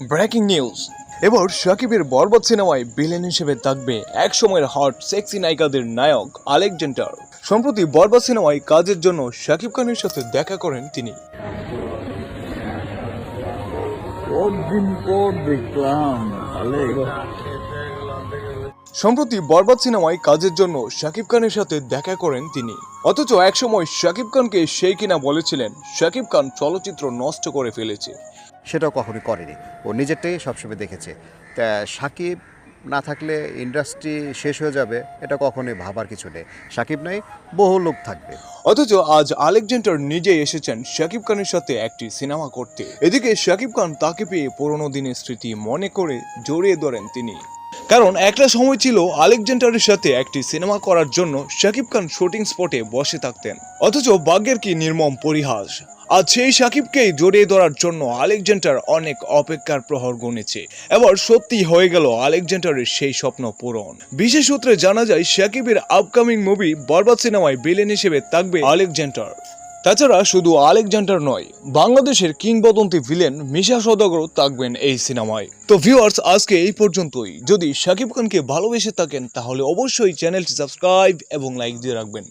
Breaking news. এবার শাকিবের বরবাদ সিনেমায় villain হিসেবে থাকবে এক সময়ের হট সেক্সি নায়িকাদের নায়ক আলেকজেন্ডার। সম্প্রতি বরবাদ সিনেমায় কাজের জন্য শাকিব খানের সাথে দেখা করেন তিনি। দেখলাম সম্প্রতি বরবাদ সিনেমায় কাজের জন্য শাকিব খানের সাথে দেখা করেন তিনি। অথচ একসময় শাকিব খানকে সেই কিনা বলেছিলেন শাকিব খান চলচ্চিত্র নষ্ট করে ফেলেছে। সেটাও কখনোই করেনি। ও নিজেরটাই সবসময় দেখেছে। তা সাকিব না থাকলে ইন্ডাস্ট্রি শেষ হয়ে যাবে এটা কখনোই ভাবার কিছু নেই। সাকিব নাই বহু লোক থাকবে। অথচ আজ আলেকজান্ডার নিজে এসেছেন শাকিব খানের সাথে একটি সিনেমা করতে। এদিকে শাকিব খান তাকে পেয়ে পুরোনো দিনের স্মৃতি মনে করে জড়িয়ে ধরেন তিনি। কারণ একটা সময় ছিল আলেকজান্ডারের সাথে একটি সিনেমা করার জন্য শাকিব খান শুটিং স্পটে বসে থাকতেন। অথচ ভাগ্যের কি নির্মম পরিহাস। আজ সেই সাকিবকেই জড়িয়ে ধরার জন্য আলেকজান্ডার অনেক অপেক্ষার প্রহর গুনেছে। এবার সত্যি হয়ে গেল আলেকজান্ডারের সেই স্বপ্ন পূরণ। বিশেষ সূত্রে জানা যায় সাকিবের আপকামিং মুভি বরবাদ সিনেমায় ভিলেন হিসেবে থাকবে আলেকজান্ডার। তাছাড়া শুধু আলেকজান্ডার নয়, বাংলাদেশের কিংবদন্তি ভিলেন মিশা সদাগর থাকবেন এই সিনেমায়। তো ভিউয়ার্স আজকে এই পর্যন্তই। যদি শাকিব খানকে ভালোবেসে থাকেন, তাহলে অবশ্যই চ্যানেলটি সাবস্ক্রাইব এবং লাইক দিয়ে রাখবেন।